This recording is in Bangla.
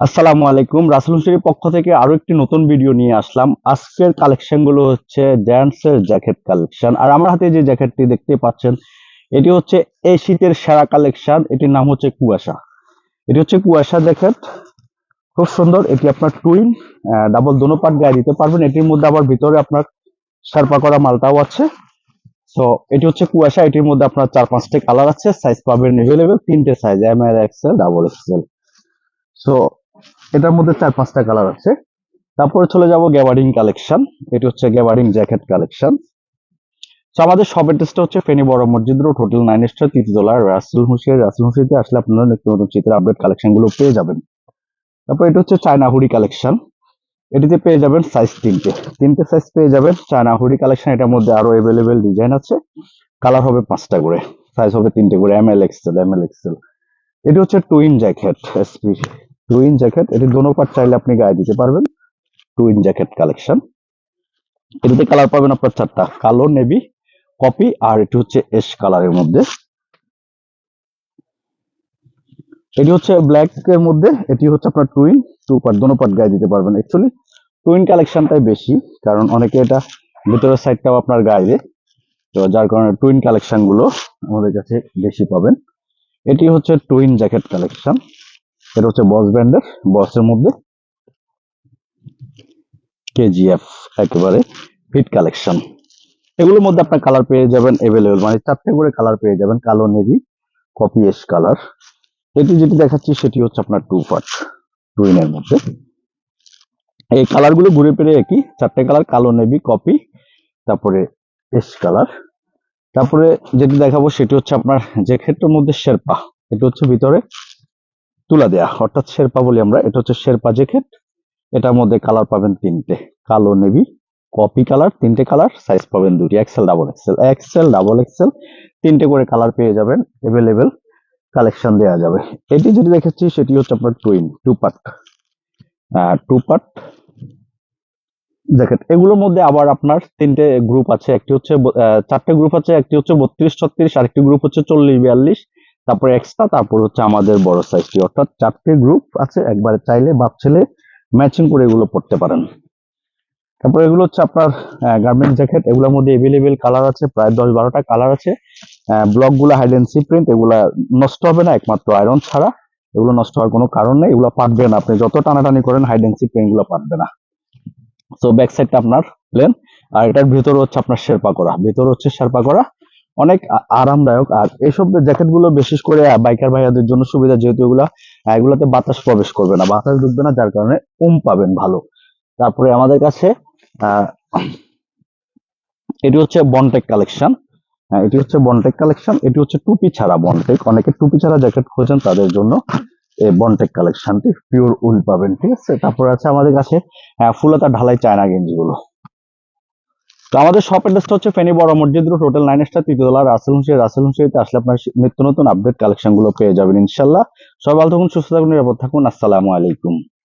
আসসালামু আলাইকুম। রাসেল হুসেনের পক্ষ থেকে আরও একটি নতুন ভিডিও নিয়ে আসলাম। আজকের কালেকশনগুলো হচ্ছে জেন্টস এর জ্যাকেট কালেকশন আর আমার হাতে যে জ্যাকেটটি দেখতে পাচ্ছেন, এটি হচ্ছে এই শীতের সেরা কালেকশন এটির নাম হচ্ছে কুয়াশা। এটি হচ্ছে কুয়াশা জ্যাকেট খুব সুন্দর। এটি আপনার টুইন ডাবল দোনো পার্ট গায়ে দিতে পারবেন। এটির মধ্যে আবার ভিতরে আপনার সারপা করা মালটাও আছে। তো এটি হচ্ছে কুয়াশা। এটির মধ্যে আপনার চার পাঁচটা কালার আছে। সাইজ পাবেন এভেলেবেল তিনটে size M L XL double XL so এটার মধ্যে চার, পাঁচটা কালার আছে। তারপরে চলে যাব গ্যাবারিং কালেকশন এটি হচ্ছে গ্যাবারিং জ্যাকেট কালেকশন আমাদের সব অ্যাড্রেসটা হচ্ছে ফেনী বড় মসজিদ রোড, হোটেল নাইন স্টার তৃতীয়তলা রাসেল হুসিয়ার রাসেল হুসিয়াতে আসলে আপনারা নিত্য নতুন চিত্রের আপডেট কালেকশনগুলো পেয়ে যাবেন। তারপর এটা হচ্ছে চায়না হুডি কালেকশন এটিতে পেয়ে যাবেন সাইজ তিনটে। তিনটে সাইজ পেয়ে যাবেন চায়না হুডি কালেকশন এটার মধ্যে আরও এভেলেবেল ডিজাইন আছে। কালার হবে পাঁচটা করে। সাইজ হবে তিনটে করে। M L XL M L XL এটি হচ্ছে twin jacket SP twin jacket এটি দোনো পার্ট চাইলে আপনি গায়ে দিতে পারবেন। টুইন জ্যাকেট কালেকশন এটিতে কালার পাবেন আপনার চারটা, কালো নেভি কপি আর এটি হচ্ছে এস কালারের মধ্যে। এটি হচ্ছে ব্ল্যাক এর মধ্যে, এটি হচ্ছে আপনার টুইন টু পার্ট দোনো পার্ট গায়ে দিতে পারবেন অ্যাকচুয়ালি টুইন কালেকশনটাই বেশি, কারণ অনেকে এটা ভিতরের সাইডটাও আপনার গায়ে দেয়। তো যার কারণে টুইন কালেকশনগুলো আমাদের কাছে বেশি পাবেন। এটি হচ্ছে টুইন জ্যাকেট কালেকশন এটা হচ্ছে বস ব্র্যান্ডের, বসের মধ্যে কেজিএফ একেবারে ফিট কালেকশন এগুলোর মধ্যে আপনার কালার পেয়ে যাবেন এভেলেবেল মানে চারটে করে কালার পেয়ে যাবেন, কালো নেভি কপি এস কালার এটি যেটি দেখাচ্ছি সেটি হচ্ছে আপনার টু পার্ট টুইনের মধ্যে। এই কালারগুলো ঘুরে ফিরে একই, চারটে কালার কালো নেভি কপি তারপরে এস কালার তারপরে যেটি দেখাবো সেটি হচ্ছে আপনার জ্যাকেটের মধ্যে শেরপা, এটা হচ্ছে ভিতরে তুলা দেয়া। অর্থাৎ শেরপা বলি আমরা। এটা হচ্ছে শেরপা জ্যাকেট এটার মধ্যে কালার পাবেন তিনটে। কালো নেভি কপি কালার তিনটে কালার সাইজ পাবেন দুটি। XL double XL XL double XL তিনটে করে কালার পেয়ে যাবেন। এভেলেবেল কালেকশন দেওয়া যাবে। এটি যেটি দেখেছি, সেটি হচ্ছে আপনার twin two part two part jacket এগুলোর মধ্যে আবার আপনার তিনটে গ্রুপ আছে। একটি হচ্ছে চারটে গ্রুপ আছে। একটি হচ্ছে বত্রিশ ছত্রিশ, আরেকটি গ্রুপ হচ্ছে চল্লিশ, বিয়াল্লিশ। তারপরে এক্সট্রা তারপর হচ্ছে আমাদের বড় সাইজটি অর্থাৎ চারটে গ্রুপ আছে, একবারে চাইলে বাপ ছেলে ম্যাচিং করে এগুলো পড়তে পারেন। তারপর এগুলো হচ্ছে আপনার গার্মেন্ট জ্যাকেট এগুলোর মধ্যে এভেলেবেল কালার আছে, প্রায় দশ বারোটা কালার আছে। ব্লকগুলো হাইড এন্ড সি প্রিন্ট এগুলা নষ্ট হবে না, একমাত্র আয়রন ছাড়া। এগুলো নষ্ট হওয়ার কোনো কারণ নেই, এগুলো পাটবে না আপনি। যত টানাটানি করেন হাইড এন্ড সি প্রিন্টগুলো পাটবে না। তো ব্যাক সাইডটা আপনার প্লেন আর এটার ভিতরে হচ্ছে আপনার শেরপা করা। ভিতরে হচ্ছে শেরপা করা। অনেক আরামদায়ক। আর এইসব জ্যাকেটগুলো বিশেষ করে বাইকার ভাইয়াদের জন্য সুবিধা যেহেতু এগুলা এগুলাতে বাতাস প্রবেশ করবে না। বাতাস ঢুকবে না, যার কারণে উম পাবেন ভালো। তারপরে আমাদের কাছে এটি হচ্ছে বনটেক কালেকশন এটি হচ্ছে বনটেক কালেকশন এটি হচ্ছে টুপি ছাড়া বনটেক অনেকে টুপি ছাড়া জ্যাকেট খোঁজেন তাদের জন্য এই বনটেক কালেকশনটি পিওর উল পাবেন, ঠিক আছে? তারপরে আছে আমাদের কাছে ফুলতা ঢালাই চায়না গেঞ্জি গুলো তো আমাদের শপ অ্যাড্রেসটা হচ্ছে ফেনী বড় মসজিদ রোড হোটেল নাইন স্টার তৃতীয়তলা রাসেল হুসে রাসেল হুসেতে আসলে আপনার নিত্য নতুন আপডেট কালেকশনগুলো পেয়ে যাবেন, ইনশাল্লাহ। সবাই ভালো থাকুন, সুস্থ থাকুন, নিরাপদ থাকুন, আসসালামু আলাইকুম।